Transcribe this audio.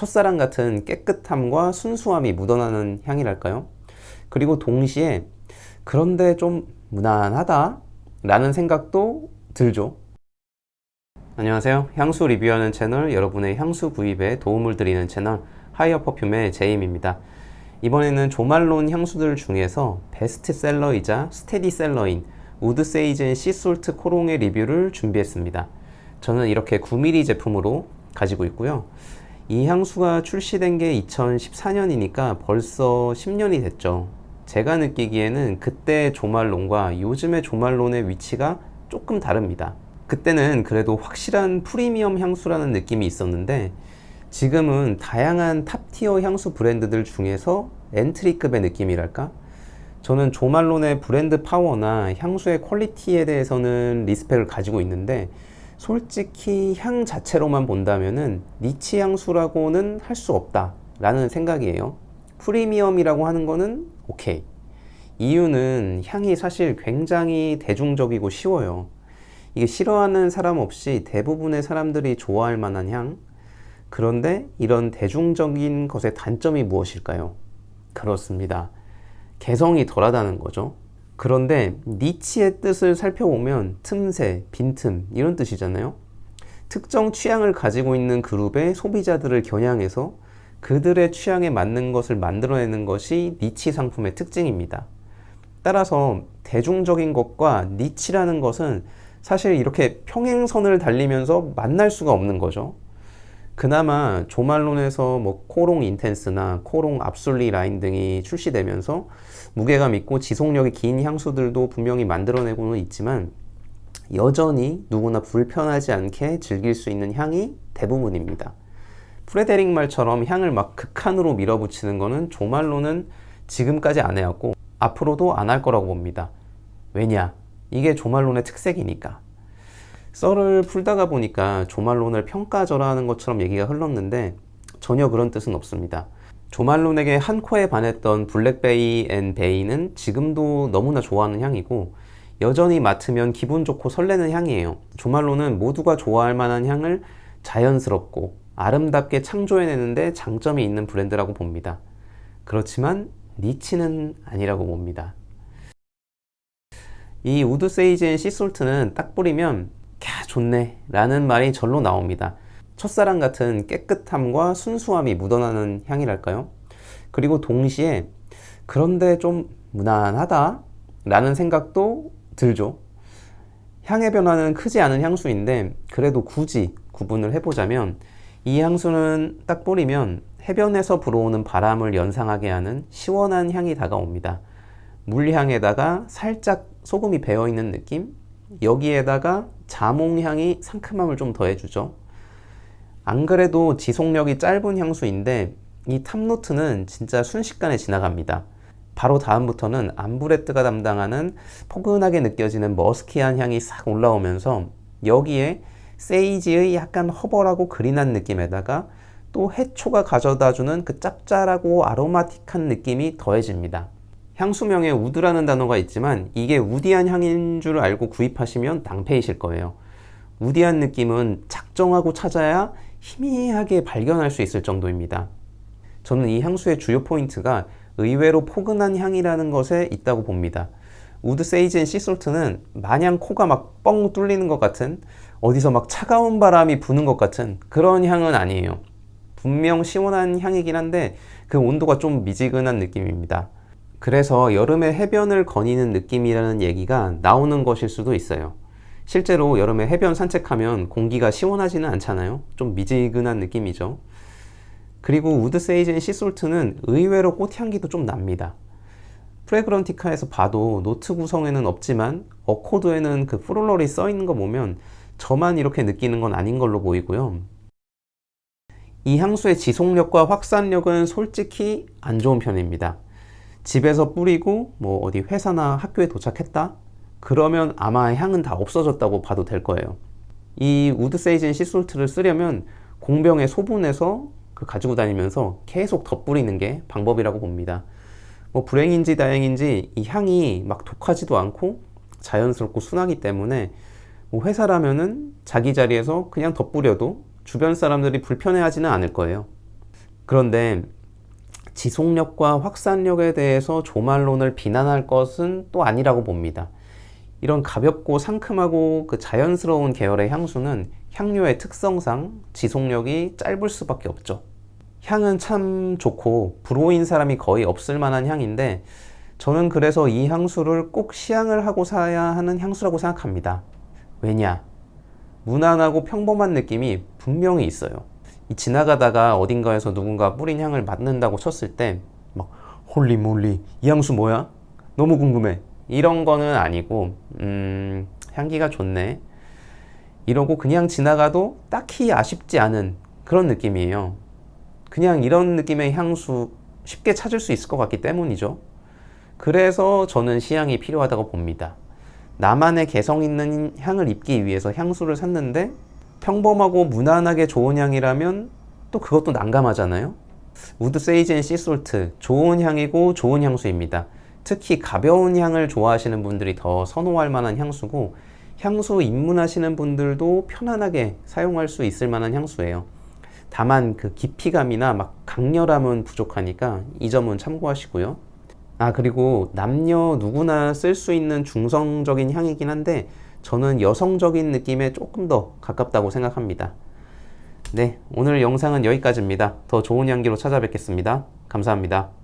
첫사랑 같은 깨끗함과 순수함이 묻어나는 향이랄까요? 그리고 동시에 그런데 좀 무난하다 라는 생각도 들죠. 안녕하세요. 향수 리뷰하는 채널, 여러분의 향수 구입에 도움을 드리는 채널 하이어 퍼퓸의 제임입니다. 이번에는 조말론 향수들 중에서 베스트셀러이자 스테디셀러인 우드 세이젠 시솔트 코롱의 리뷰를 준비했습니다. 저는 이렇게 9mm 제품으로 가지고 있고요. 이 향수가 출시된 게 2014년이니까 벌써 10년이 됐죠. 제가 느끼기에는 그때 조말론과 요즘의 조말론의 위치가 조금 다릅니다. 그때는 그래도 확실한 프리미엄 향수라는 느낌이 있었는데 지금은 다양한 탑티어 향수 브랜드들 중에서 엔트리급의 느낌이랄까? 저는 조말론의 브랜드 파워나 향수의 퀄리티에 대해서는 리스펙을 가지고 있는데 솔직히 향 자체로만 본다면은 니치 향수라고는 할 수 없다라는 생각이에요. 프리미엄이라고 하는 거는 오케이. 이유는 향이 사실 굉장히 대중적이고 쉬워요. 이게 싫어하는 사람 없이 대부분의 사람들이 좋아할 만한 향. 그런데 이런 대중적인 것의 단점이 무엇일까요? 그렇습니다. 개성이 덜하다는 거죠. 그런데 니치의 뜻을 살펴보면 틈새, 빈틈 이런 뜻이잖아요. 특정 취향을 가지고 있는 그룹의 소비자들을 겨냥해서 그들의 취향에 맞는 것을 만들어내는 것이 니치 상품의 특징입니다. 따라서 대중적인 것과 니치라는 것은 사실 이렇게 평행선을 달리면서 만날 수가 없는 거죠. 그나마 조말론에서 뭐 코롱 인텐스나 코롱 압솔리 라인 등이 출시되면서 무게감 있고 지속력이 긴 향수들도 분명히 만들어내고는 있지만 여전히 누구나 불편하지 않게 즐길 수 있는 향이 대부분입니다. 프레데릭 말처럼 향을 막 극한으로 밀어붙이는 거는 조말론은 지금까지 안 해왔고 앞으로도 안 할 거라고 봅니다. 왜냐? 이게 조말론의 특색이니까. 썰을 풀다가 보니까 조말론을 평가절하하는 것처럼 얘기가 흘렀는데 전혀 그런 뜻은 없습니다. 조말론에게 한 코에 반했던 블랙베이 앤 베이는 지금도 너무나 좋아하는 향이고 여전히 맡으면 기분 좋고 설레는 향이에요. 조말론은 모두가 좋아할 만한 향을 자연스럽고 아름답게 창조해내는데 장점이 있는 브랜드라고 봅니다. 그렇지만 니치는 아니라고 봅니다. 이 우드 세이지의 시솔트는 딱 뿌리면 캬 좋네 라는 말이 절로 나옵니다. 첫사랑 같은 깨끗함과 순수함이 묻어나는 향이랄까요? 그리고 동시에 그런데 좀 무난하다 라는 생각도 들죠. 향의 변화는 크지 않은 향수인데 그래도 굳이 구분을 해보자면 이 향수는 딱 뿌리면 해변에서 불어오는 바람을 연상하게 하는 시원한 향이 다가옵니다. 물향에다가 살짝 소금이 배어 있는 느낌? 여기에다가 자몽향이 상큼함을 좀 더해주죠. 안 그래도 지속력이 짧은 향수인데 이 탑노트는 진짜 순식간에 지나갑니다. 바로 다음부터는 암브레트가 담당하는 포근하게 느껴지는 머스키한 향이 싹 올라오면서 여기에 세이지의 약간 허벌하고 그린한 느낌에다가 또 해초가 가져다주는 그 짭짤하고 아로마틱한 느낌이 더해집니다. 향수명에 우드라는 단어가 있지만 이게 우디한 향인 줄 알고 구입하시면 낭패이실 거예요. 우디한 느낌은 작정하고 찾아야 희미하게 발견할 수 있을 정도입니다. 저는 이 향수의 주요 포인트가 의외로 포근한 향이라는 것에 있다고 봅니다. 우드 세이지 앤 시솔트는 마냥 코가 막 뻥 뚫리는 것 같은 어디서 막 차가운 바람이 부는 것 같은 그런 향은 아니에요. 분명 시원한 향이긴 한데 그 온도가 좀 미지근한 느낌입니다. 그래서 여름에 해변을 거니는 느낌이라는 얘기가 나오는 것일 수도 있어요. 실제로 여름에 해변 산책하면 공기가 시원하지는 않잖아요. 좀 미지근한 느낌이죠. 그리고 우드 세이젠 시솔트는 의외로 꽃향기도 좀 납니다. 프레그런티카에서 봐도 노트 구성에는 없지만 어코드에는 그 플롤러리 써 있는 거 보면 저만 이렇게 느끼는 건 아닌 걸로 보이고요. 이 향수의 지속력과 확산력은 솔직히 안 좋은 편입니다. 집에서 뿌리고 뭐 어디 회사나 학교에 도착했다? 그러면 아마 향은 다 없어졌다고 봐도 될 거예요. 이 우드 세이진 시솔트를 쓰려면 공병에 소분해서 그 가지고 다니면서 계속 덧뿌리는 게 방법이라고 봅니다. 뭐 불행인지 다행인지 이 향이 막 독하지도 않고 자연스럽고 순하기 때문에 뭐 회사라면은 자기 자리에서 그냥 덧뿌려도 주변 사람들이 불편해하지는 않을 거예요. 그런데 지속력과 확산력에 대해서 조말론을 비난할 것은 또 아니라고 봅니다. 이런 가볍고 상큼하고 그 자연스러운 계열의 향수는 향료의 특성상 지속력이 짧을 수밖에 없죠. 향은 참 좋고 불호인 사람이 거의 없을 만한 향인데 저는 그래서 이 향수를 꼭 시향을 하고 사야 하는 향수라고 생각합니다. 왜냐? 무난하고 평범한 느낌이 분명히 있어요. 이 지나가다가 어딘가에서 누군가 뿌린 향을 맡는다고 쳤을 때 막 홀리 몰리 이 향수 뭐야? 너무 궁금해. 이런 거는 아니고 음, 향기가 좋네. 이러고 그냥 지나가도 딱히 아쉽지 않은 그런 느낌이에요. 그냥 이런 느낌의 향수 쉽게 찾을 수 있을 것 같기 때문이죠. 그래서 저는 시향이 필요하다고 봅니다. 나만의 개성 있는 향을 입기 위해서 향수를 샀는데 평범하고 무난하게 좋은 향이라면 또 그것도 난감하잖아요. 우드 세이지 앤 씨솔트 좋은 향이고 좋은 향수입니다. 특히 가벼운 향을 좋아하시는 분들이 더 선호할 만한 향수고 향수 입문하시는 분들도 편안하게 사용할 수 있을 만한 향수예요. 다만 그 깊이감이나 막 강렬함은 부족하니까 이 점은 참고하시고요. 아, 그리고 남녀 누구나 쓸 수 있는 중성적인 향이긴 한데 저는 여성적인 느낌에 조금 더 가깝다고 생각합니다. 네, 오늘 영상은 여기까지입니다. 더 좋은 향기로 찾아뵙겠습니다. 감사합니다.